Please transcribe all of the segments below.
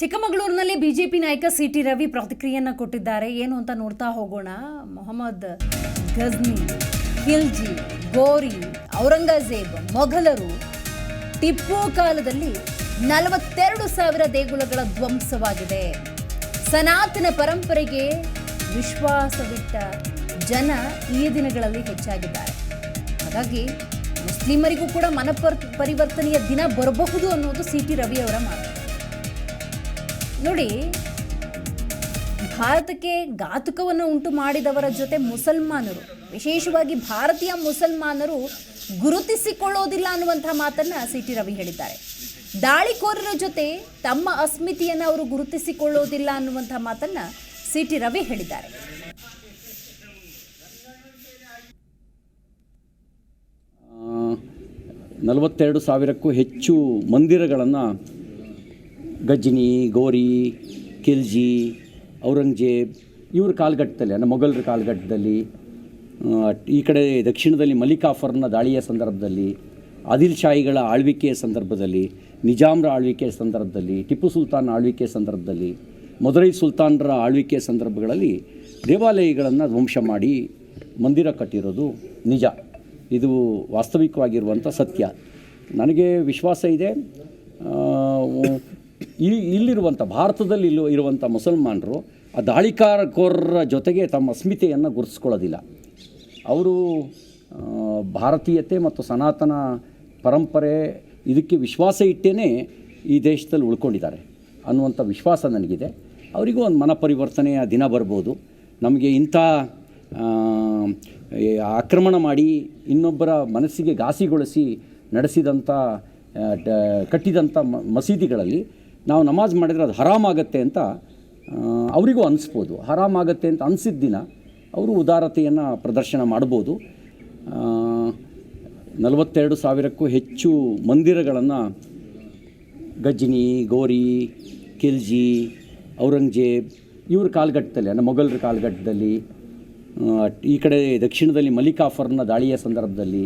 ಚಿಕ್ಕಮಗಳೂರಿನಲ್ಲಿ ಬಿಜೆಪಿ ನಾಯಕ C T Ravi ಪ್ರತಿಕ್ರಿಯೆಯನ್ನು ಕೊಟ್ಟಿದ್ದಾರೆ. ಏನು ಅಂತ ನೋಡ್ತಾ ಹೋಗೋಣ. ಮೊಹಮ್ಮದ್ ಗಜ್ನಿ ಖಿಲ್ಜಿ ಗೋರಿ, ಔರಂಗಜೇಬ್, ಮೊಘಲರು ಟಿಪ್ಪು ಕಾಲದಲ್ಲಿ ನಲವತ್ತೆರಡು ಸಾವಿರ ದೇಗುಲಗಳ ಧ್ವಂಸವಾಗಿದೆ. ಸನಾತನ ಪರಂಪರೆಗೆ ವಿಶ್ವಾಸವಿಟ್ಟ ಜನ ಈ ದಿನಗಳಲ್ಲಿ ಹೆಚ್ಚಾಗಿದ್ದಾರೆ. ಹಾಗಾಗಿ ಮುಸ್ಲಿಮರಿಗೂ ಕೂಡ ಮನಪರ್, ಪರಿವರ್ತನೆಯ ದಿನ ಬರಬಹುದು ಅನ್ನೋದು ಸಿ ಟಿ ರವಿ ಅವರ ಮಾತು. ನೋಡಿ, ಭಾರತಕ್ಕೆ ಘಾತುಕವನ್ನು ಉಂಟು ಮಾಡಿದವರ ಜೊತೆ ಮುಸಲ್ಮಾನರು, ವಿಶೇಷವಾಗಿ ಭಾರತೀಯ ಮುಸಲ್ಮಾನರು ಗುರುತಿಸಿಕೊಳ್ಳೋದಿಲ್ಲ ಅನ್ನುವಂಥ ಮಾತನ್ನ ಸಿ ಟಿ ರವಿ ಹೇಳಿದ್ದಾರೆ. ದಾಳಿಕೋರರ ಜೊತೆ ತಮ್ಮ ಅಸ್ಮಿತಿಯನ್ನು ಅವರು ಗುರುತಿಸಿಕೊಳ್ಳೋದಿಲ್ಲ ಅನ್ನುವಂಥ ಮಾತನ್ನ ಸಿ ಟಿ ರವಿ ಹೇಳಿದ್ದಾರೆ. ನಲವತ್ತೆರಡು ಸಾವಿರಕ್ಕೂ ಹೆಚ್ಚು ಮಂದಿರಗಳನ್ನು ಗಜ್ನಿ ಗೋರಿ ಖಿಲ್ಜಿ ಔರಂಗಜೇಬ್ ಇವ್ರ ಕಾಲಘಟ್ಟದಲ್ಲಿ, ಅಂದರೆ ಮೊಘಲರ ಕಾಲಘಟ್ಟದಲ್ಲಿ ಈ ಕಡೆ ದಕ್ಷಿಣದಲ್ಲಿ ಮಲಿಕಾಫರ್ನ ದಾಳಿಯ ಸಂದರ್ಭದಲ್ಲಿ ಆದಿಲ್ ಶಾಹಿಗಳ ಆಳ್ವಿಕೆಯ ಸಂದರ್ಭದಲ್ಲಿ, ನಿಜಾಮ್ರ ಆಳ್ವಿಕೆಯ ಸಂದರ್ಭದಲ್ಲಿ, ಟಿಪ್ಪು ಸುಲ್ತಾನ್ ಆಳ್ವಿಕೆಯ ಸಂದರ್ಭದಲ್ಲಿ, ಮದುರೈ ಸುಲ್ತಾನರ ಆಳ್ವಿಕೆಯ ಸಂದರ್ಭಗಳಲ್ಲಿ ದೇವಾಲಯಗಳನ್ನು ಧ್ವಂಸ ಮಾಡಿ ಮಂದಿರ ಕಟ್ಟಿರೋದು ನಿಜ. ಇದು ವಾಸ್ತವಿಕವಾಗಿರುವಂಥ ಸತ್ಯ. ನನಗೆ ವಿಶ್ವಾಸ ಇದೆ. ಈ ಇಲ್ಲಿರುವಂಥ ಭಾರತದಲ್ಲಿ ಇಲ್ಲಿ ಇರುವಂಥ ಮುಸಲ್ಮಾನರು ಆ ದಾಳಿಕಾರಕೋರರ ಜೊತೆಗೆ ತಮ್ಮ ಅಸ್ಮಿತೆಯನ್ನು ಗುರುತಿಸ್ಕೊಳ್ಳೋದಿಲ್ಲ. ಅವರು ಭಾರತೀಯತೆ ಮತ್ತು ಸನಾತನ ಪರಂಪರೆ ಇದಕ್ಕೆ ವಿಶ್ವಾಸ ಇಟ್ಟೇ ಈ ದೇಶದಲ್ಲಿ ಉಳ್ಕೊಂಡಿದ್ದಾರೆ ಅನ್ನುವಂಥ ವಿಶ್ವಾಸ ನನಗಿದೆ. ಅವರಿಗೂ ಒಂದು ಮನ ಪರಿವರ್ತನೆಯ ದಿನ ಬರ್ಬೋದು. ನಮಗೆ ಇಂಥ ಆಕ್ರಮಣ ಮಾಡಿ ಇನ್ನೊಬ್ಬರ ಮನಸ್ಸಿಗೆ ಘಾಸಿಗೊಳಿಸಿ ನಡೆಸಿದಂಥ ಕಟ್ಟಿದಂಥ ಮಸೀದಿಗಳಲ್ಲಿ ನಾವು ನಮಾಜ್ ಮಾಡಿದರೆ ಅದು ಹರಾಮಾಗತ್ತೆ ಅಂತ ಅವರಿಗೂ ಅನಿಸ್ಬೋದು. ಹರಾಮಾಗತ್ತೆ ಅಂತ ಅನಿಸಿದ ದಿನ ಅವರು ಉದಾರತೆಯನ್ನು ಪ್ರದರ್ಶನ ಮಾಡ್ಬೋದು. ನಲವತ್ತೆರಡು ಸಾವಿರಕ್ಕೂ ಹೆಚ್ಚು ಮಂದಿರಗಳನ್ನು ಗಜ್ನಿ, ಗೋರಿ ಖಿಲ್ಜಿ ಔರಂಗಜೇಬ್ ಇವ್ರ ಕಾಲಘಟ್ಟದಲ್ಲಿ, ಅಂದರೆ ಮೊಘಲರ ಕಾಲಘಟ್ಟದಲ್ಲಿ ಈ ಕಡೆ ದಕ್ಷಿಣದಲ್ಲಿ ಮಲಿಕಾಫರ್ನ ದಾಳಿಯ ಸಂದರ್ಭದಲ್ಲಿ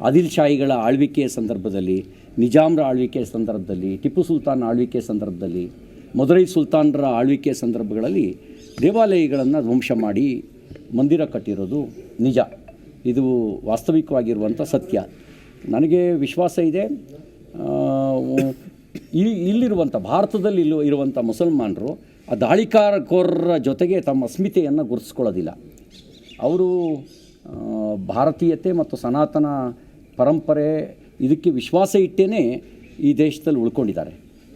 ಆದಿಲ್ ಶಾಹಿಗಳ ಆಳ್ವಿಕೆಯ ಸಂದರ್ಭದಲ್ಲಿ, ನಿಜಾಮ್ರ ಆಳ್ವಿಕೆಯ ಸಂದರ್ಭದಲ್ಲಿ, ಟಿಪ್ಪು ಸುಲ್ತಾನ್ ಆಳ್ವಿಕೆಯ ಸಂದರ್ಭದಲ್ಲಿ, ಮದುರೈ ಸುಲ್ತಾನರ ಆಳ್ವಿಕೆಯ ಸಂದರ್ಭಗಳಲ್ಲಿ ದೇವಾಲಯಗಳನ್ನು ಧ್ವಂಸ ಮಾಡಿ ಮಂದಿರ ಕಟ್ಟಿರೋದು ನಿಜ. ಇದು ವಾಸ್ತವಿಕವಾಗಿರುವಂಥ ಸತ್ಯ. ನನಗೆ ವಿಶ್ವಾಸ ಇದೆ. ಇಲ್ಲಿ ಇಲ್ಲಿರುವಂಥ ಭಾರತದಲ್ಲಿ ಇಲ್ಲೂ ಇರುವಂಥ ಮುಸಲ್ಮಾನರು ಆ ದಾಳಿಕಾರಕೋರರ ಜೊತೆಗೆ ತಮ್ಮ ಅಸ್ಮಿತೆಯನ್ನು ಗುರುತಿಸ್ಕೊಳ್ಳೋದಿಲ್ಲ. ಅವರು ಭಾರತೀಯತೆ ಮತ್ತು ಸನಾತನ ಪರಂಪರೆ, ಇದಕ್ಕೆ ವಿಶ್ವಾಸ ಇಟ್ಟೇ ಈ ದೇಶದಲ್ಲಿ ಉಳ್ಕೊಂಡಿದ್ದಾರೆ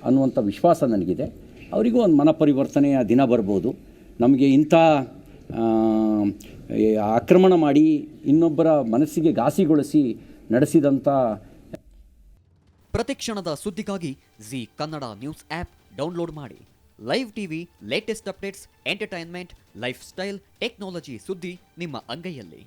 ಅನ್ನುವಂಥ ವಿಶ್ವಾಸ ನನಗಿದೆ. ಅವರಿಗೂ ಒಂದು ಮನ ಪರಿವರ್ತನೆಯ ದಿನ ಬರ್ಬೋದು. ನಮಗೆ ಇಂಥ ಆಕ್ರಮಣ ಮಾಡಿ ಇನ್ನೊಬ್ಬರ ಮನಸ್ಸಿಗೆ ಘಾಸಿಗೊಳಿಸಿ ನಡೆಸಿದಂಥ ಪ್ರತಿಕ್ಷಣದ ಸುದ್ದಿಗಾಗಿ Zee Kannada news app download ಮಾಡಿ. Live TV latest updates entertainment lifestyle technology ಸುದ್ದಿ ನಿಮ್ಮ ಅಂಗೈಯಲ್ಲಿ.